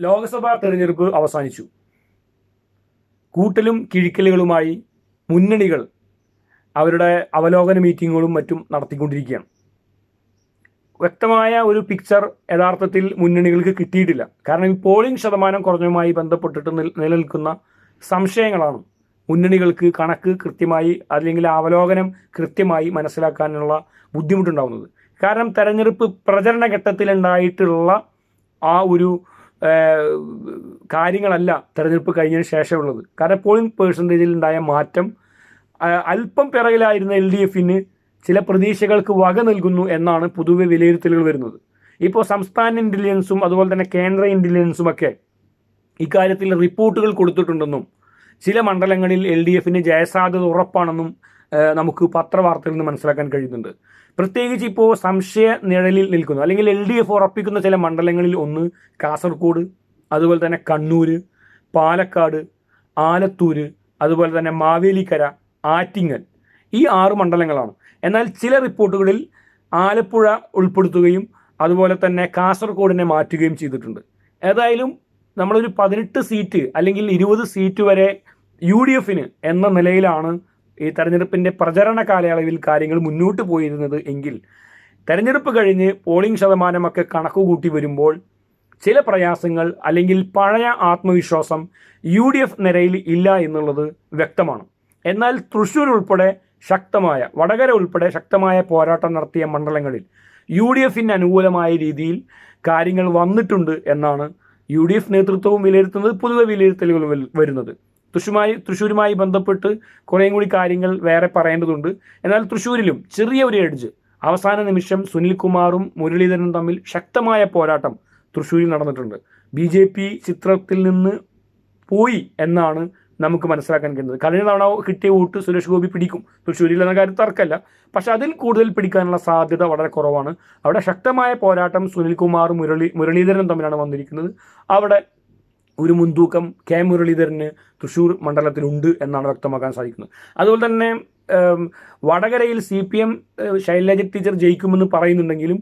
ലോക്സഭാ തെരഞ്ഞെടുപ്പ് അവസാനിച്ചു. കൂട്ടലും കിഴിക്കലുകളുമായി മുന്നണികൾ അവരുടെ അവലോകന മീറ്റിങ്ങുകളും മറ്റും നടത്തിക്കൊണ്ടിരിക്കുകയാണ്. വ്യക്തമായ ഒരു പിക്ചർ യഥാർത്ഥത്തിൽ മുന്നണികൾക്ക് കിട്ടിയിട്ടില്ല. കാരണം ഈ പോളിംഗ് ശതമാനം കുറഞ്ഞതുമായി ബന്ധപ്പെട്ടിട്ട് നിലനിൽക്കുന്ന സംശയങ്ങളാണ് മുന്നണികൾക്ക് കണക്ക് കൃത്യമായി അല്ലെങ്കിൽ അവലോകനം കൃത്യമായി മനസ്സിലാക്കാനുള്ള ബുദ്ധിമുട്ടുണ്ടാകുന്നത് കാരണം തെരഞ്ഞെടുപ്പ് പ്രചരണ ഘട്ടത്തിലുണ്ടായിട്ടുള്ള ആ ഒരു കാര്യങ്ങളല്ല തെരഞ്ഞെടുപ്പ് കഴിഞ്ഞതിന് ശേഷമുള്ളത്. കാരണം പോളിംഗ് പേഴ്സന്റേജിൽ ഉണ്ടായ മാറ്റം അല്പം പിറകിലായിരുന്ന എൽ ഡി എഫിന് ചില പ്രതീക്ഷകൾക്ക് വക നൽകുന്നു എന്നാണ് പൊതുവെ വിലയിരുത്തലുകൾ വരുന്നത്. ഇപ്പോൾ സംസ്ഥാന ഇന്റലിജൻസും അതുപോലെ തന്നെ കേന്ദ്ര ഇന്റലിജൻസും ഒക്കെ ഇക്കാര്യത്തിൽ റിപ്പോർട്ടുകൾ കൊടുത്തിട്ടുണ്ടെന്നും ചില മണ്ഡലങ്ങളിൽ എൽ ഡി എഫിന് ജയസാധ്യത ഉറപ്പാണെന്നും നമുക്ക് പത്രവാർത്തകളിൽ നിന്ന് മനസ്സിലാക്കാൻ കഴിയുന്നുണ്ട്. പ്രത്യേകിച്ച് ഇപ്പോൾ സംശയ നിഴലിൽ നിൽക്കുന്നു. അല്ലെങ്കിൽ എൽ ഡി എഫ് ഉറപ്പിക്കുന്ന ചില മണ്ഡലങ്ങളിൽ ഒന്ന് കാസർഗോഡ് അതുപോലെ തന്നെ കണ്ണൂർ പാലക്കാട് ആലത്തൂർ അതുപോലെ തന്നെ മാവേലിക്കര ആറ്റിങ്ങൽ ഈ ആറ് മണ്ഡലങ്ങളാണ്. എന്നാൽ ചില റിപ്പോർട്ടുകളിൽ ആലപ്പുഴ ഉൾപ്പെടുത്തുകയും അതുപോലെ തന്നെ കാസർഗോഡിനെ മാറ്റുകയും ചെയ്തിട്ടുണ്ട്. ഏതായാലും നമ്മളൊരു പതിനെട്ട് സീറ്റ് അല്ലെങ്കിൽ ഇരുപത് സീറ്റ് വരെ യു ഡി എഫിന് എന്ന നിലയിലാണ് ഈ തെരഞ്ഞെടുപ്പിന്റെ പ്രചരണ കാലയളവിൽ കാര്യങ്ങൾ മുന്നോട്ട് പോയിരുന്നത് എങ്കിൽ തെരഞ്ഞെടുപ്പ് കഴിഞ്ഞ് പോളിംഗ് ശതമാനമൊക്കെ കണക്ക് കൂട്ടി വരുമ്പോൾ ചില പ്രയാസങ്ങൾ അല്ലെങ്കിൽ പഴയ ആത്മവിശ്വാസം യു ഡി എഫ് നിരയിൽ ഇല്ല എന്നുള്ളത് വ്യക്തമാണ്. എന്നാൽ തൃശ്ശൂർ ഉൾപ്പെടെ ശക്തമായ വടകര ഉൾപ്പെടെ ശക്തമായ പോരാട്ടം നടത്തിയ മണ്ഡലങ്ങളിൽ യു ഡി എഫിന് അനുകൂലമായ രീതിയിൽ കാര്യങ്ങൾ വന്നിട്ടുണ്ട് എന്നാണ് യു ഡി എഫ് നേതൃത്വവും വിലയിരുത്തുന്നത് പൊതുവെ വിലയിരുത്തലുകൾ വരുന്നത്. തൃശ്ശൂരുമായി തൃശ്ശൂരുമായി ബന്ധപ്പെട്ട് കുറേയും കൂടി കാര്യങ്ങൾ വേറെ പറയേണ്ടതുണ്ട്. എന്നാൽ തൃശ്ശൂരിലും ചെറിയ ഒരു എഡ്ജ് അവസാന നിമിഷം സുനിൽകുമാറും മുരളീധരനും തമ്മിൽ ശക്തമായ പോരാട്ടം തൃശ്ശൂരിൽ നടന്നിട്ടുണ്ട്. ബി ജെ പി ചിത്രത്തിൽ നിന്ന് പോയി എന്നാണ് നമുക്ക് മനസ്സിലാക്കാൻ കഴിയുന്നത്. കഴിഞ്ഞ തവണ കിട്ടിയ വോട്ട് സുരേഷ് ഗോപി പിടിക്കും. തൃശ്ശൂരിൽ എന്ന കാര്യം തർക്കമല്ല. പക്ഷെ അതിൽ കൂടുതൽ പിടിക്കാനുള്ള സാധ്യത വളരെ കുറവാണ്. അവിടെ ശക്തമായ പോരാട്ടം സുനിൽകുമാറും മുരളി മുരളീധരനും തമ്മിലാണ് വന്നിരിക്കുന്നത്. അവിടെ ഒരു മുൻതൂക്കം കെ മുരളീധരന് തൃശ്ശൂർ മണ്ഡലത്തിലുണ്ട് എന്നാണ് വ്യക്തമാക്കാൻ സാധിക്കുന്നത്. അതുപോലെ തന്നെ വടകരയിൽ C P M Shailaja teacher ജയിക്കുമെന്ന് പറയുന്നുണ്ടെങ്കിലും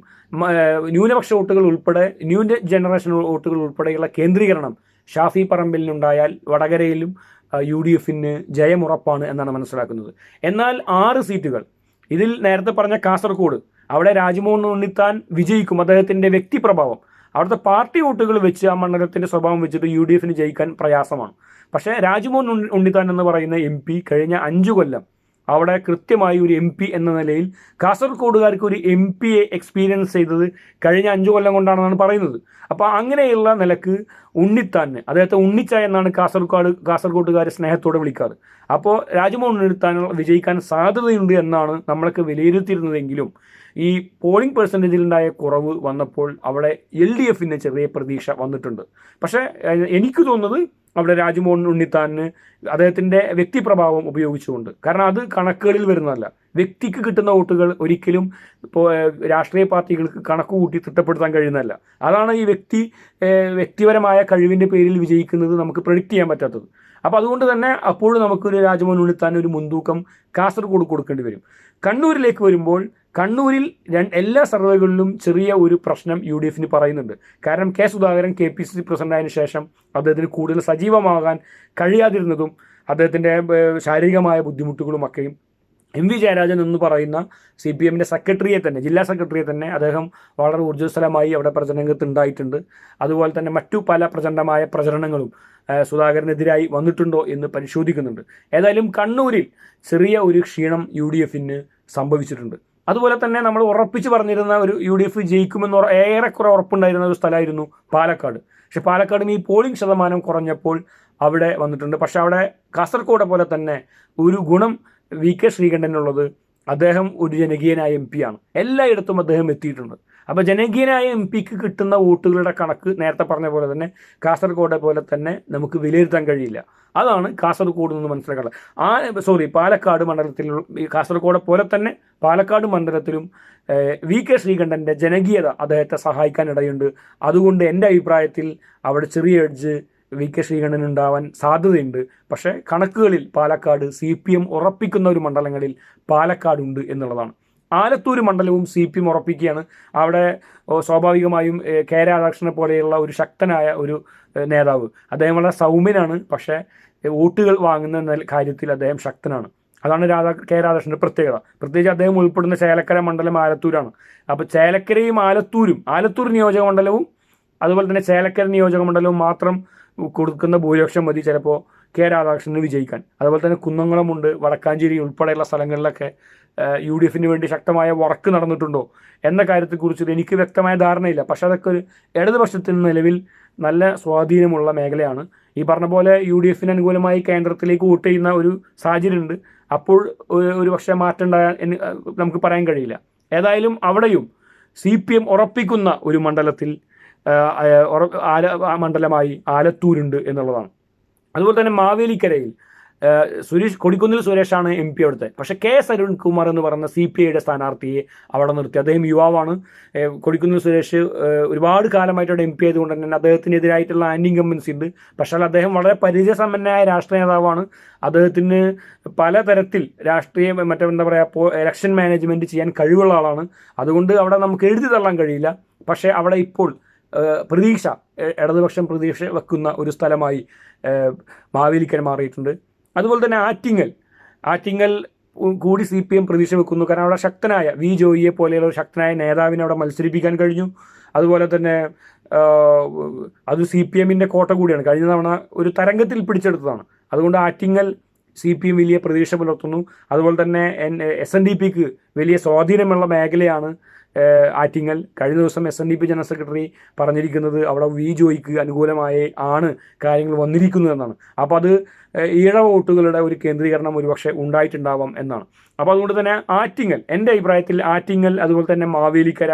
ന്യൂനപക്ഷ വോട്ടുകൾ ഉൾപ്പെടെ ന്യൂ ജനറേഷൻ വോട്ടുകൾ ഉൾപ്പെടെയുള്ള കേന്ദ്രീകരണം ഷാഫി പറമ്പലിനുണ്ടായാൽ വടകരയിലും യു ഡി എഫിന് ജയമുറപ്പാണ് എന്നാണ് മനസ്സിലാക്കുന്നത്. എന്നാൽ ആറ് സീറ്റുകൾ. ഇതിൽ നേരത്തെ പറഞ്ഞ കാസർഗോഡ് അവിടെ രാജ്മോഹൻ ഉണ്ണിത്താൻ വിജയിക്കും അദ്ദേഹത്തിന്റെ വ്യക്തിപ്രഭാവം. അവിടുത്തെ പാർട്ടി വോട്ടുകൾ വെച്ച് ആ മണ്ഡലത്തിന്റെ സ്വഭാവം വെച്ചിട്ട് യു ഡി എഫിന് ജയിക്കാൻ പ്രയാസമാണ്. പക്ഷേ രാജ്മോഹൻ ഉണ്ണിത്താൻ എന്ന് പറയുന്ന എം പി കഴിഞ്ഞ അഞ്ചു കൊല്ലം അവിടെ കൃത്യമായി ഒരു എം പി എന്ന നിലയിൽ കാസർഗോഡുകാർക്ക് ഒരു എം പിയെ എക്സ്പീരിയൻസ് ചെയ്തത് കഴിഞ്ഞ അഞ്ചു കൊല്ലം കൊണ്ടാണെന്നാണ് പറയുന്നത്. അപ്പോൾ അങ്ങനെയുള്ള നിലയ്ക്ക് ഉണ്ണിത്താന് അദ്ദേഹത്തെ ഉണ്ണിച്ച എന്നാണ് കാസർഗോഡ് കാസർഗോഡുകാരെ സ്നേഹത്തോടെ വിളിക്കാറ്. അപ്പോൾ രാജ്മോഹൻ ഉണ്ണിത്താൻ വിജയിക്കാൻ സാധ്യതയുണ്ട് എന്നാണ് നമ്മളൊക്കെ വിലയിരുത്തിയിരുന്നതെങ്കിലും ഈ പോളിംഗ് പെർസെന്റേജിലുണ്ടായ കുറവ് വന്നപ്പോൾ അവിടെ എൽ ഡി എഫിന് ചെറിയ പ്രതീക്ഷ വന്നിട്ടുണ്ട്. പക്ഷേ എനിക്ക് തോന്നുന്നത് അവിടെ രാജ്മോഹൻ ഉണ്ണിത്താന് അദ്ദേഹത്തിന്റെ വ്യക്തിപ്രഭാവം ഉപയോഗിച്ചുകൊണ്ട്. കാരണം അത് കണക്കുകളിൽ വരുന്നതല്ല. വ്യക്തിക്ക് കിട്ടുന്ന വോട്ടുകൾ ഒരിക്കലും ഇപ്പോൾ രാഷ്ട്രീയ പാർട്ടികൾക്ക് കണക്ക് കൂട്ടി തിട്ടപ്പെടുത്താൻ കഴിയുന്നതല്ല. അതാണ് ഈ വ്യക്തി വ്യക്തിപരമായ കഴിവിന്റെ പേരിൽ വിജയിക്കുന്നത് നമുക്ക് പ്രൊഡിക്റ്റ് ചെയ്യാൻ പറ്റാത്തത്. അപ്പോൾ അതുകൊണ്ട് തന്നെ അപ്പോഴും നമുക്കൊരു രാജ്മോഹൻ തന്നെ ഒരു മുൻതൂക്കം കാസർഗോഡ് കൊടുക്കേണ്ടി വരും. കണ്ണൂരിലേക്ക് വരുമ്പോൾ കണ്ണൂരിൽ എല്ലാ സർവേകളിലും ചെറിയ ഒരു പ്രശ്നം യു ഡി എഫിന് പറയുന്നുണ്ട്. കാരണം K Sudhakaran K P C C പ്രസിഡന്റായതിനു ശേഷം അദ്ദേഹത്തിന് കൂടുതൽ സജീവമാകാൻ കഴിയാതിരുന്നതും അദ്ദേഹത്തിന്റെ ശാരീരികമായ ശാരീരികമായ ബുദ്ധിമുട്ടുകളുമൊക്കെയും എം വി ജയരാജൻ എന്ന് പറയുന്ന സി പി എമ്മിന്റെ സെക്രട്ടറിയെ തന്നെ ജില്ലാ സെക്രട്ടറിയെ തന്നെ അദ്ദേഹം വളരെ ഊർജസ്വലമായി അവിടെ പ്രചരണരംഗത്ത് ഉണ്ടായിട്ടുണ്ട് അതുപോലെ തന്നെ മറ്റു പല പ്രചണ്ഡമായ പ്രചരണങ്ങളും സുധാകരനെതിരായി വന്നിട്ടുണ്ടോ എന്ന് പരിശോധിക്കുന്നുണ്ട്. ഏതായാലും കണ്ണൂരിൽ ചെറിയ ഒരു ക്ഷീണം യു ഡി എഫിന് സംഭവിച്ചിട്ടുണ്ട്. അതുപോലെ തന്നെ നമ്മൾ ഉറപ്പിച്ച് പറഞ്ഞിരുന്ന ഒരു യു ഡി എഫ് ജയിക്കുമെന്ന് ഏറെക്കുറെ ഉറപ്പുണ്ടായിരുന്ന ഒരു സ്ഥലമായിരുന്നു പാലക്കാട്. പക്ഷെ പാലക്കാടിന് ഈ പോളിംഗ് ശതമാനം കുറഞ്ഞപ്പോൾ അവിടെ വന്നിട്ടുണ്ട്. പക്ഷെ അവിടെ കാസർഗോഡ് പോലെ തന്നെ ഒരു ഗുണം വി കെ ശ്രീകണ്ഠനുള്ളത് അദ്ദേഹം ഒരു ജനകീയനായ എം ആണ്. എല്ലായിടത്തും അദ്ദേഹം എത്തിയിട്ടുണ്ട്. അപ്പോൾ ജനകീയനായ എം പിക്ക് കിട്ടുന്ന വോട്ടുകളുടെ കണക്ക് നേരത്തെ പറഞ്ഞ പോലെ തന്നെ കാസർഗോഡ് പോലെ തന്നെ നമുക്ക് വിലയിരുത്താൻ കഴിയില്ല. അതാണ് കാസർഗോഡ് നിന്ന് മനസ്സിലാക്കുന്നത് ആ സോറി പാലക്കാട് മണ്ഡലത്തിൽ കാസർഗോഡെ പോലെ തന്നെ പാലക്കാട് മണ്ഡലത്തിലും വി കെ ശ്രീകണ്ഠന്റെ ജനകീയത അദ്ദേഹത്തെ സഹായിക്കാൻ ഇടയുണ്ട്. അതുകൊണ്ട് എന്റെ അഭിപ്രായത്തിൽ അവിടെ ചെറിയ എഡ്ജ് വി കെ ശ്രീകണ്ഠൻ ഉണ്ടാവാൻ സാധ്യതയുണ്ട്. പക്ഷേ കണക്കുകളിൽ പാലക്കാട് സി പി എം ഉറപ്പിക്കുന്ന ഒരു മണ്ഡലങ്ങളിൽ പാലക്കാടുണ്ട് എന്നുള്ളതാണ്. ആലത്തൂർ മണ്ഡലവും സി പി എം ഉറപ്പിക്കുകയാണ്. അവിടെ സ്വാഭാവികമായും കെ രാധാകൃഷ്ണനെ പോലെയുള്ള ഒരു ശക്തനായ ഒരു നേതാവ്. അദ്ദേഹം വളരെ സൗമ്യനാണ്. പക്ഷേ വോട്ടുകൾ വാങ്ങുന്ന കാര്യത്തിൽ അദ്ദേഹം ശക്തനാണ്. അതാണ് രാധാ കെ രാധാകൃഷ്ണന്റെ പ്രത്യേകത. പ്രത്യേകിച്ച് അദ്ദേഹം ഉൾപ്പെടുന്ന ചേലക്കര മണ്ഡലം ആലത്തൂരാണ്. അപ്പോൾ ചേലക്കരയും ആലത്തൂരും ആലത്തൂർ നിയോജക മണ്ഡലവും അതുപോലെ തന്നെ ചേലക്കര നിയോജക മണ്ഡലവും മാത്രം കൊടുക്കുന്ന ഭൂരിപക്ഷം മതി ചിലപ്പോൾ കെ രാധാകൃഷ്ണന് വിജയിക്കാൻ. അതുപോലെ തന്നെ കുന്നംകുളമുണ്ട് വടക്കാഞ്ചേരി ഉൾപ്പെടെയുള്ള സ്ഥലങ്ങളിലൊക്കെ യു ഡി എഫിന് വേണ്ടി ശക്തമായ വർക്ക് നടന്നിട്ടുണ്ടോ എന്ന കാര്യത്തെക്കുറിച്ച് എനിക്ക് വ്യക്തമായ ധാരണയില്ല. പക്ഷെ അതൊക്കെ ഒരു ഇടതുപക്ഷത്തിന് നിലവിൽ നല്ല സ്വാധീനമുള്ള മേഖലയാണ്. ഈ പറഞ്ഞ പോലെ യു ഡി എഫിന് അനുകൂലമായി കേന്ദ്രത്തിലേക്ക് വോട്ട് ചെയ്യുന്ന ഒരു സാഹചര്യമുണ്ട്. അപ്പോൾ ഒരു പക്ഷേ മാറ്റം എന്ന് നമുക്ക് പറയാൻ കഴിയില്ല. ഏതായാലും അവിടെയും സി പി എം ഉറപ്പിക്കുന്ന ഒരു മണ്ഡലത്തിൽ ആല മണ്ഡലമായി ആലത്തൂരുണ്ട് എന്നുള്ളതാണ്. അതുപോലെ തന്നെ മാവേലിക്കരയിൽ സുരേഷ് കൊടിക്കുന്നിൽ സുരേഷാണ് എം പി അവിടുത്തെ. പക്ഷേ കെ എസ് അരുൺകുമാർ എന്ന് പറയുന്ന സി പി ഐയുടെ സ്ഥാനാർത്ഥിയെ അവിടെ നിർത്തി. അദ്ദേഹം യുവാവാണ്. കൊടിക്കുന്നിൽ സുരേഷ് ഒരുപാട് കാലമായിട്ട് അവിടെ എം പി ആയതുകൊണ്ട് തന്നെ അദ്ദേഹത്തിനെതിരായിട്ടുള്ള ആന്റി ഇൻകമ്പൻസി ഉണ്ട്. പക്ഷേ അദ്ദേഹം വളരെ പരിചയസമ്പന്നനായ രാഷ്ട്രീയ നേതാവാണ്. അദ്ദേഹത്തിന് പലതരത്തിൽ രാഷ്ട്രീയ മറ്റേ എന്താ പറയുക ഇലക്ഷൻ മാനേജ്മെന്റ് ചെയ്യാൻ കഴിവുള്ള ആളാണ്. അതുകൊണ്ട് അവിടെ നമുക്ക് എഴുതി തള്ളാൻ കഴിയില്ല. പക്ഷേ അവിടെ ഇപ്പോൾ പ്രതീക്ഷ ഇടതുപക്ഷം പ്രതീക്ഷ വെക്കുന്ന ഒരു സ്ഥലമായി മാവേലിക്കര മാറിയിട്ടുണ്ട്. അതുപോലെ തന്നെ ആറ്റിങ്ങൽ. ആറ്റിങ്ങൽ കൂടി സി പി എം പ്രതീക്ഷ വെക്കുന്നു. കാരണം അവിടെ ശക്തനായ വി ജോയിയെ പോലെയുള്ള ഒരു ശക്തനായ നേതാവിനെ അവിടെ മത്സരിപ്പിക്കാൻ കഴിഞ്ഞു. അതുപോലെ തന്നെ അത് സി പി എമ്മിന്റെ കോട്ട കൂടിയാണ്. കഴിഞ്ഞ തവണ ഒരു തരംഗത്തിൽ പിടിച്ചെടുത്തതാണ്. അതുകൊണ്ട് ആറ്റിങ്ങൽ സി പി എം വലിയ പ്രതീക്ഷ പുലർത്തുന്നു. അതുപോലെ തന്നെ എൻ എസ് എൻ ഡി പിക്ക് വലിയ സ്വാധീനമുള്ള മേഖലയാണ് ആറ്റിങ്ങൽ കഴിഞ്ഞ ദിവസം S N D P general secretary പറഞ്ഞിരിക്കുന്നത് അവിടെ വി ജോയിക്ക് അനുകൂലമായി ആണ് കാര്യങ്ങൾ വന്നിരിക്കുന്നതെന്നാണ് അപ്പോൾ അത് ഈഴ വോട്ടുകളുടെ ഒരു കേന്ദ്രീകരണം ഒരുപക്ഷെ ഉണ്ടായിട്ടുണ്ടാവാം എന്നാണ്. അപ്പോൾ അതുകൊണ്ട് തന്നെ ആറ്റിങ്ങൽ എന്റെ അഭിപ്രായത്തിൽ ആറ്റിങ്ങൽ അതുപോലെ തന്നെ മാവേലിക്കര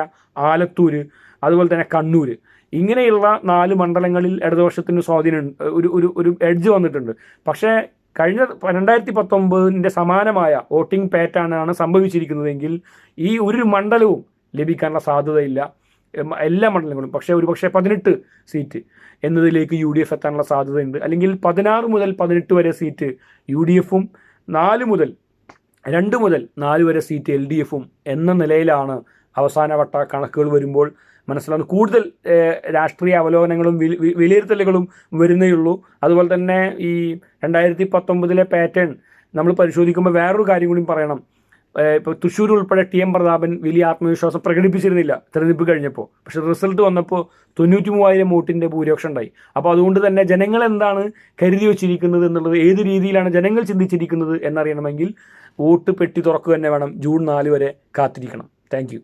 ആലത്തൂർ അതുപോലെ തന്നെ കണ്ണൂർ ഇങ്ങനെയുള്ള നാല് മണ്ഡലങ്ങളിൽ ഇടതുപക്ഷത്തിന് സ്വാധീനം ഒരു ഒരു ഒരു എഡ്ജ് വന്നിട്ടുണ്ട്. പക്ഷേ കഴിഞ്ഞ രണ്ടായിരത്തി പത്തൊമ്പതിന്റെ സമാനമായ വോട്ടിംഗ് പാറ്റേണാണ് സംഭവിച്ചിരിക്കുന്നതെങ്കിൽ ഈ ഒരു മണ്ഡലവും ലഭിക്കാനുള്ള സാധ്യതയില്ല. എല്ലാ മണ്ഡലങ്ങളും. പക്ഷേ ഒരു പക്ഷേ പതിനെട്ട് സീറ്റ് എന്നതിലേക്ക് യു ഡി എഫ് എത്താനുള്ള സാധ്യതയുണ്ട്. അല്ലെങ്കിൽ പതിനാറ് മുതൽ പതിനെട്ട് വരെ സീറ്റ് യു ഡി എഫും നാല് മുതൽ രണ്ട് മുതൽ നാല് വരെ സീറ്റ് എൽ ഡി എഫും എന്ന നിലയിലാണ് അവസാനവട്ട കണക്കുകൾ വരുമ്പോൾ മനസ്സിലാവുന്നത്. കൂടുതൽ രാഷ്ട്രീയ അവലോകനങ്ങളും വിലയിരുത്തലുകളും വരുന്നേയുള്ളൂ അതുപോലെ തന്നെ ഈ രണ്ടായിരത്തി പത്തൊമ്പതിലെ പാറ്റേൺ നമ്മൾ പരിശോധിക്കുമ്പോൾ വേറൊരു കാര്യം കൂടി പറയണം. ഇപ്പോൾ തൃശ്ശൂർ ഉൾപ്പെടെ ടി എം പ്രതാപൻ വലിയ ആത്മവിശ്വാസം പ്രകടിപ്പിച്ചിരുന്നില്ല തെരഞ്ഞെടുപ്പ് കഴിഞ്ഞപ്പോൾ പക്ഷെ റിസൾട്ട് വന്നപ്പോൾ തൊണ്ണൂറ്റി മൂവായിരം വോട്ടിന്റെ ഭൂരിപക്ഷം ഉണ്ടായി. അപ്പോൾ അതുകൊണ്ട് തന്നെ ജനങ്ങൾ എന്താണ് കരുതി വെച്ചിരിക്കുന്നത് എന്നുള്ളത് ഏത് രീതിയിലാണ് ജനങ്ങൾ ചിന്തിച്ചിരിക്കുന്നത് എന്നറിയണമെങ്കിൽ വോട്ട് പെട്ടി തുറക്കുക തന്നെ വേണം. ജൂൺ നാല് വരെ കാത്തിരിക്കണം. താങ്ക്